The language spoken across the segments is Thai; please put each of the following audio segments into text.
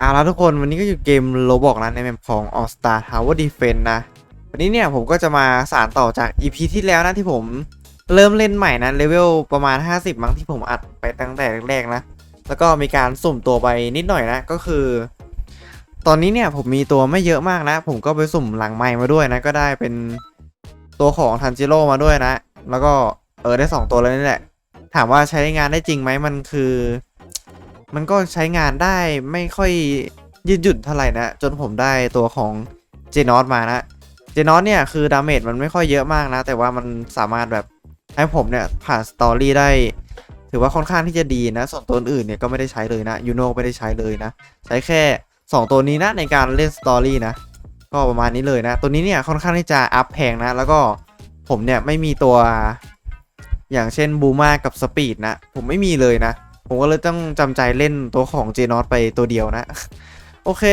เอาละทุกคนวันนี้ก็อยู่เกมโลบอกนะในแมปของ All Star Tower Defense นะ วันนี้เนี่ยผมก็จะมาสารต่อจาก EP ที่แล้วนะที่ผมเริ่มเล่นใหม่นะเลเวลประมาณ 50 มั้งที่ผมอัดไปตั้งแต่แรกๆนะ แล้วก็มีการสุ่มตัวไปนิดหน่อยนะ ก็คือ ตอนนี้เนี่ยผมมีตัวไม่เยอะมากนะ ผมก็ไปสุ่มหลังไม้มาด้วยนะ ก็ได้เป็นตัวของทันจิโร่มาด้วยนะ แล้วก็เออได้สองตัวแล้วนี่แหละ ถามว่าใช้งานได้จริงไหมมันคือ มันก็ใช้งานได้ไม่ค่อยยืดหยุ่นเท่าไหร่นะ จนผมได้ตัวของเจนอสมานะเจนอสเนี่ยคือดาเมจมันไม่ค่อยเยอะมากนะ แต่ว่ามันสามารถแบบให้ผมเนี่ยผ่านสตอรี่ได้ ถือว่าค่อนข้างที่จะดีนะ ส่วนตัวอื่นเนี่ยก็ไม่ได้ใช้เลยนะยูโนไม่ได้ใช้เลยนะ ใช้แค่ 2 ตัวนี้นะในการเล่นสตอรี่นะก็ประมาณนี้เลยนะ ตัวนี้เนี่ยค่อนข้างที่จะอัพแพงนะ แล้วก็ผมเนี่ยไม่มีตัว อย่างเช่นบูมากับสปีดนะ ผมไม่มีเลยนะ ผมก็เลยต้องจำใจเล่นตัวของเจนอ t ไปตัวเดียวนะ โอเค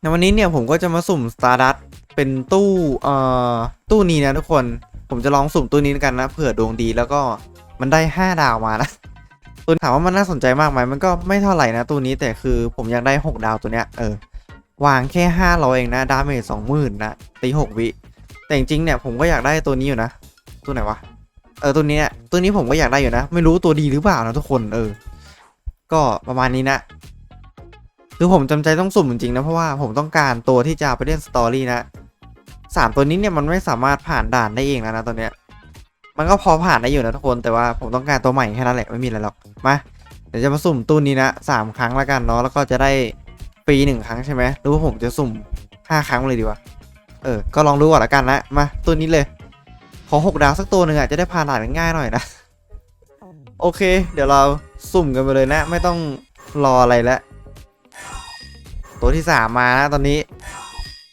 ในวันนี้เนี่ยผมก็จะมาสุ่ม Stardust เป็นตู้เอ่อตู้นี้นะทุกคน ผมจะลองสุ่มตู้นี้กันนะเผื่อดวงดีแล้วก็มันได้ 5 ดาวมานะตัวถามว่ามันน่าสนใจมากไหมมันก็ไม่เท่าไหร่นะตัวนี้แต่คือผมอยากได้ 6 ดาวตัวเนี้ยเออวางแค่500เองนะดาเมจ20,000นะตี6วิแต่จริงๆเนี่ยผมก็อยากได้ตัวนี้อยู่นะ ตัวไหนวะ เออตัวนี้ตัวนี้ผมก็อยากได้อยู่นะ ไม่รู้ตัวดีหรือเปล่านะทุกคนเออ ก็ประมาณนี้นะคือผมจำใจต้องสุ่มจริงๆนะเพราะว่าผมต้องการตัวที่จะไปเล่นสตอรี่นะสามตัวนี้เนี่ยมันไม่สามารถผ่านด่านได้เองแล้วนะตัวเนี้ย มันก็พอผ่านได้อยู่นะทุกคนแต่ว่าผมต้องการตัวใหม่แค่นั้นแหละไม่มีอะไรหรอกมาเดี๋ยวจะมาสุ่มตู้นี้นะสามครั้งแล้วกันเนาะแล้วก็จะได้ฟรีหนึ่งครั้งใช่ไหมหรือว่าผมจะสุ่มห้าครั้งเลยดีวะเออก็ลองดูก่อนละกันนะมาตัวนี้เลย ขอหกดาวสักตัวหนึ่งอะจะได้ผ่านด่านง่ายๆหน่อยนะ โอเค เดี๋ยวเราสุ่มกันไปเลยนะ ไม่ต้องรออะไรแล้ว ตัวที่สามมานะตอนนี้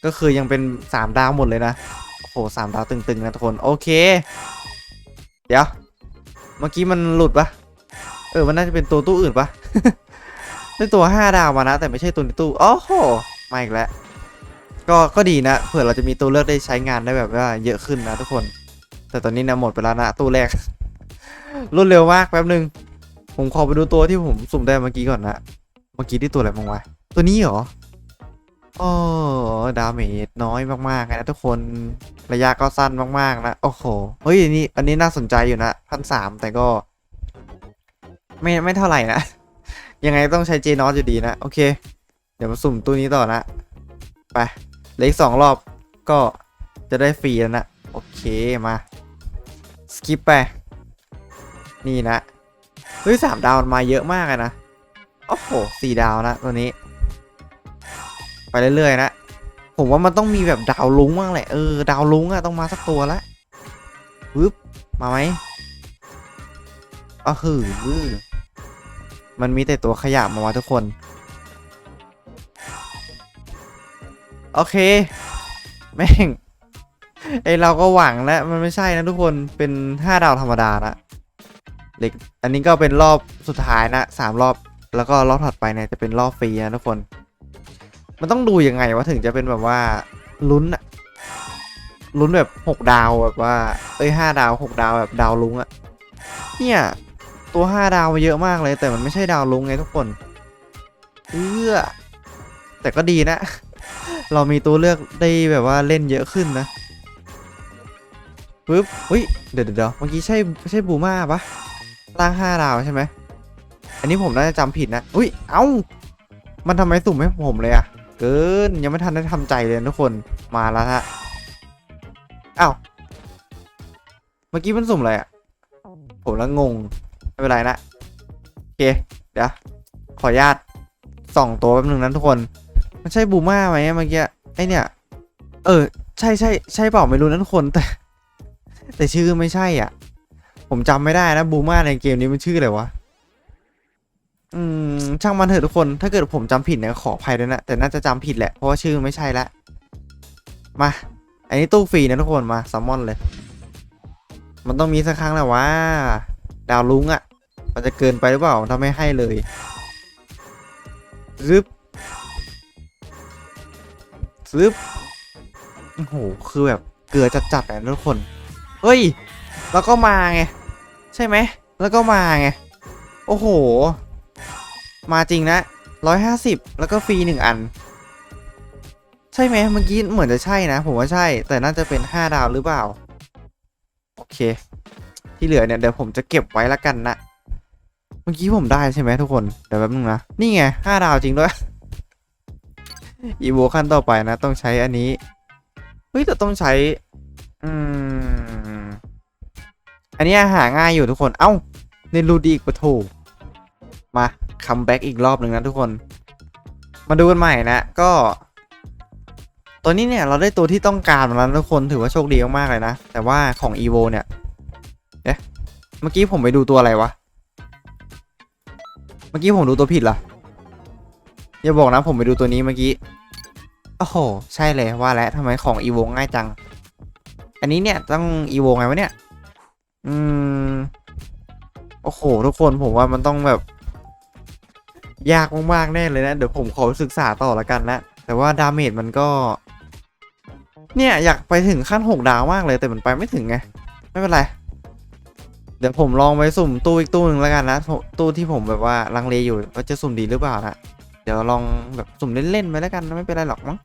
ก็คือยังเป็นสามดาวหมดเลยนะ โอ้โหสามดาวตึงๆนะทุกคน โอเค เดี๋ยว เมื่อกี้มันหลุดปะเออ มันน่าจะเป็นตัวตู้อื่นปะได้ตัวห้าดาวมานะ แต่ไม่ใช่ตัวในตู้ โอ้โหมาอีกแล้วก็ก็ดีนะ เผื่อเราจะมีตัวเลือกได้ใช้งานได้แบบว่าเยอะขึ้นนะทุกคน แต่ตอนนี้นะหมดไปแล้วนะตู้แรก รวดเร็วมากแป๊บหนึ่งผมขอไปดูตัวที่ผมสุ่มได้เมื่อกี้ก่อนนะเมื่อกี้ที่ตัวอะไรบ้างวะตัวนี้เหรออ๋อดาเมจน้อยมากๆนะทุกคนระยะก็สั้นมากๆนะ โอ้โหเฮ้ยอันนี้อันนี้น่าสนใจอยู่นะพันสามแต่ก็ ไม่ไม่เท่าไหร่นะ ยังไงต้องใช้เจนอสอยู่ดีนะ โอเค เดี๋ยวมาสุ่มตู้นี้ต่อนะ ไปเหลืออีกสองรอบก็จะได้ฟรีแล้วนะ โอเคมาสกิปไป นี่นะเฮ้ยสามดาวมาเยอะมากเลยนะ โอ้โหสี่ดาวนะตัวนี้ ไปเรื่อยๆนะผมว่ามันต้องมีแบบดาวลุ้งบ้างแหละ เออ ดาวลุ้งอะต้องมาสักตัวละปึ๊บ มาไหมอ้าวหือมันมีแต่ตัวขยะมาวะทุกคน โอเค แม่ง ไอเราก็หวังแล้วมันไม่ใช่นะทุกคนเป็น5ดาวธรรมดานะเล็กอันนี้ก็เป็นรอบสุดท้ายนะสามรอบแล้วก็รอบถัดไปเนี่ยจะเป็นรอบฟรีนะทุกคน มันต้องดูยังไงวะถึงจะเป็นแบบว่าลุ้นอะลุ้นแบบ6ดาวแบบว่า เอ้ยห้าดาว6ดาวแบบดาวลุงอะเนี่ยตัว5ดาวมาเยอะมากเลย แต่มันไม่ใช่ดาวลุงไงทุกคนเออแต่ก็ดีนะ เรามีตัวเลือกได้แบบว่าเล่นเยอะขึ้นนะ ปึ๊บอุ้ยเดี๋ยวเดี๋ยวเมื่อกี้ใช่ใช่บูมาปะล่างห้าดาวใช่ไหมอันนี้ผมน่าจะจำผิดนะอุ้ยเอ้ามันทำไมสุ่มให้ผมเลยอะเกินยังไม่ทันได้ทำใจเลยทุกคนมาแล้วฮะอ้าวเมื่อกี้มันสุ่มอะไรอะผมแล้วงงไม่เป็นไรนะโอเคเดี๋ยวขออนุญาตส่องตัวแป๊บนึงนะทุกคน มันใช่บูมาไหมเมื่อกี้ไอเนี่ย เออ ใช่ใช่ใช่เปล่าไม่รู้นะทุกคนแต่ แต่ชื่อไม่ใช่อะ ผมจำไม่ได้นะบูมาในเกมนี้มันชื่ออะไรวะ อืม ช่างมันเถอะทุกคน ถ้าเกิดผมจำผิดเนี่ยขออภัยด้วยนะ แต่น่าจะจำผิดแหละ เพราะว่าชื่อไม่ใช่ละ มา อันนี้ตู้ฟรีนะทุกคนมาซัมมอนเลย มันต้องมีสักครั้งแหละว่า ดาวลุงอะ่ะ มันจะเกินไปหรือเปล่าถ้าไม่ให้เลยซึบซึบโอ้โห คือแบบเกลือจัดๆอะทุกคน เฮ้ย แล้วก็มาไง ใช่ไหม แล้วก็มาไง โอ้โห มาจริงนะร้อยห้าสิบแล้วก็ฟรีหนึ่งอัน ใช่ไหมเมื่อกี้เหมือนจะใช่นะ ผมว่าใช่ แต่น่าจะเป็นห้าดาวหรือเปล่า โอเค ที่เหลือเนี่ยเดี๋ยวผมจะเก็บไว้ละกันนะเมื่อกี้ผมได้ใช่ไหมทุกคน เดี๋ยวแป๊บนึงนะ นี่ไงห้าดาวจริงด้วย อีโวขั้นต่อไปนะ ต้องใช้อันนี้ เฮ้ยแต่ต้องใช้ อืม อันนี้หาง่ายอยู่ทุกคน เอ้าเนรูดีอีกประโถมาคัมแบ็กอีกรอบหนึ่งนะทุกคน มาดูกันใหม่นะก็ ตัวนี้เนี่ยเราได้ตัวที่ต้องการมาแล้วทุกคนถือว่าโชคดีมากๆเลยนะ แต่ว่าของ EVO เนี่ยเอ๊ะเมื่อกี้ผมไปดูตัวอะไรวะ เมื่อกี้ผมดูตัวผิดเหรออย่าบอกนะผมไปดูตัวนี้เมื่อกี้โอ้โห ใช่เลยว่าแล้วทำไมของ EVO ง่ายจัง อันนี้เนี่ยต้อง EVO ไงวะเนี่ย อืม โอ้โห ทุกคนผมว่ามันต้องแบบ ยากมากๆแน่เลยนะ เดี๋ยวผมขอศึกษาต่อละกันนะแต่ว่าดาเมจมันก็ เนี่ย อยากไปถึงขั้น6ดาวมากเลยแต่มันไปไม่ถึงไง ไม่เป็นไร เดี๋ยวผมลองไปสุ่มตู้อีกตู้หนึ่งแล้วกันนะ ตู้ที่ผมแบบว่าลังเลอยู่ว่าจะสุ่มดีหรือเปล่านะเดี๋ยวลองแบบสุ่มเล่นๆไปแล้วกันไม่เป็นไรหรอกมั้ง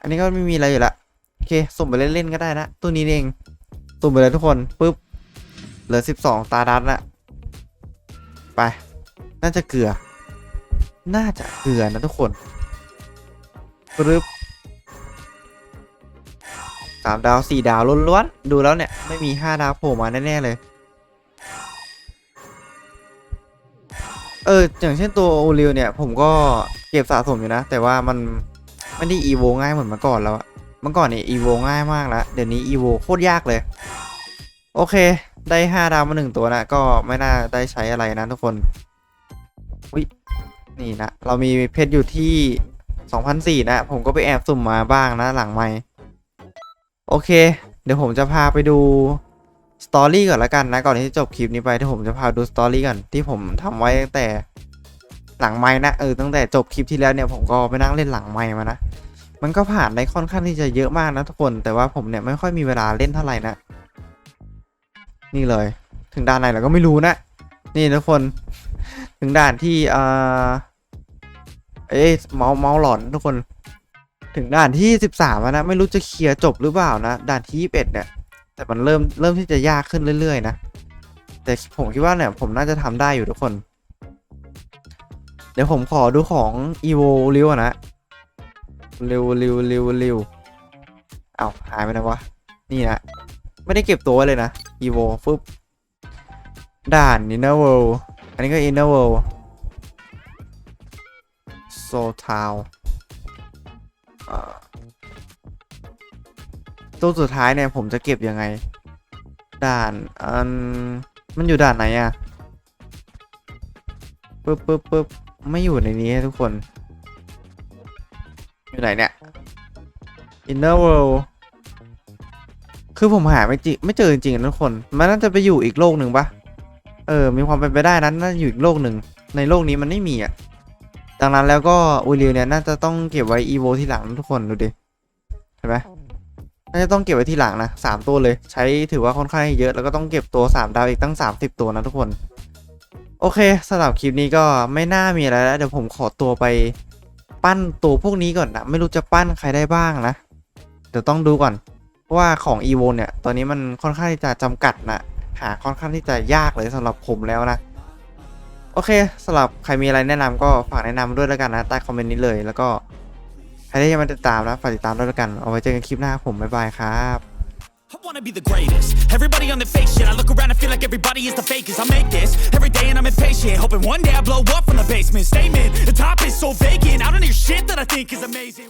อันนี้ก็ไม่มีอะไรอยู่ละโอเคสุ่มไปเล่นๆก็ได้นะตู้นี้เอง สุ่มไปเลยทุกคนปุ๊บเหลือ12ตาดัดละไป น่าจะเกลือ น่าจะเกลือนะทุกคนปึ๊บสามดาวสี่ดาวล้วนๆดูแล้วเนี่ย ไม่มีห้าดาวโผล่มาแน่ ๆ เลย เออ อย่างเช่นตัวโอริวเนี่ย ผมก็เก็บสะสมอยู่นะ แต่ว่ามันไม่ได้อีโวง่ายเหมือนเมื่อก่อนแล้วอะเมื่อก่อนเนี่ยอีโวง่ายมากแล้ว เดี๋ยวนี้อีโวโคตรยากเลย โอเค ได้ห้าดาวมาหนึ่งตัวนะ ก็ไม่น่าได้ใช้อะไรนะทุกคนวินี่นะ เรามีเพชรอยู่ที่สองพันสี่นะ ผมก็ไปแอบสุ่มมาบ้างนะหลังไม่โอเค เดี๋ยวผมจะพาไปดูสตอรี่ก่อนละกันนะก่อนที่จะจบคลิปนี้ไปที่ผมจะพาดูสตอรี่ก่อนที่ผมทำไว้ตั้งแต่หลังไม้นะเออตั้งแต่จบคลิปที่แล้วเนี่ยผมก็ไปนั่งเล่นหลังไม้มานะมันก็ผ่านได้ค่อนข้างที่จะเยอะมากนะทุกคน แต่ว่าผมเนี่ยไม่ค่อยมีเวลาเล่นเท่าไหร่นะ นี่เลย ถึงด่านไหนเราก็ไม่รู้นะ นี่ทุกคน ถึงด่านที่อ่าเอ้เมาส์เมาส์หลอนทุกคน ถึงด่านที่สิบสามนะ ไม่รู้จะเคลียร์จบหรือเปล่านะ ด่านที่ยี่สิบเอ็ดเนี่ย แต่มันเริ่มเริ่มที่จะยากขึ้นเรื่อยๆนะ แต่ผมคิดว่าเนี่ยผมน่าจะทำได้อยู่ทุกคน เดี๋ยวผมขอดูของ evo ริวนะร็วร็วร็วร็วเอาหายไปไหนวะ นี่นะ ไม่ได้เก็บตัวเลยนะ evo ฟึบด่าน inner world อันนี้ก็ inner world soul town อ่าตัวสุดท้ายเนี่ย ผมจะเก็บยังไง ด่านอันมันอยู่ด่านไหนอะปึ๊บปึ๊บปึ๊บไม่อยู่ในนี้ทุกคน อยู่ไหนเนี่ย inner world คือผมหาไม่จิไม่เจอจริงๆนะทุกคน มันน่าจะไปอยู่อีกโลกหนึ่งปะเออ มีความเป็นไปได้นั้นน่าจะอยู่อีกโลกหนึ่ง ในโลกนี้มันไม่มีอะ ดังนั้นแล้วก็อูริวเนี่ยน่าจะต้องเก็บไว้อีโวที่หลังนะทุกคนดูดิ เห็นไหมน่าจะต้องเก็บไว้ที่หลังนะสามตัวเลย ใช้ถือว่าค่อนข้างเยอะ แล้วก็ต้องเก็บตัวสามดาวอีกตั้งสามสิบตัวนะทุกคน โอเคสำหรับคลิปนี้ก็ไม่น่ามีอะไรแล้ว เดี๋ยวผมขอตัวไปปั้นตัวพวกนี้ก่อนนะ ไม่รู้จะปั้นใครได้บ้างนะ เดี๋ยวต้องดูก่อน เพราะว่าของ EVO เนี่ยตอนนี้มันค่อนข้างที่จะจำกัดนะหาค่อนข้างที่จะยากเลยสำหรับผมแล้วนะ โอเคสำหรับใครมีอะไรแนะนำก็ฝากแนะนำด้วยแล้วกันนะใต้คอมเมนต์นี้เลยแล้วก็ใครที่ยังไม่ติดตามนะฝากติดตามด้วยแล้วกันเอาไว้เจอกันคลิปหน้าผมบ๊ายบายครับ I wanna be the greatest. Everybody on the fake shit. I look around and feel like everybody is the fakest. I make this every day and I'm impatient. Hoping one day I blow up from the basement. Statement, the top is so vacant. I don't hear shit that I think is amazing.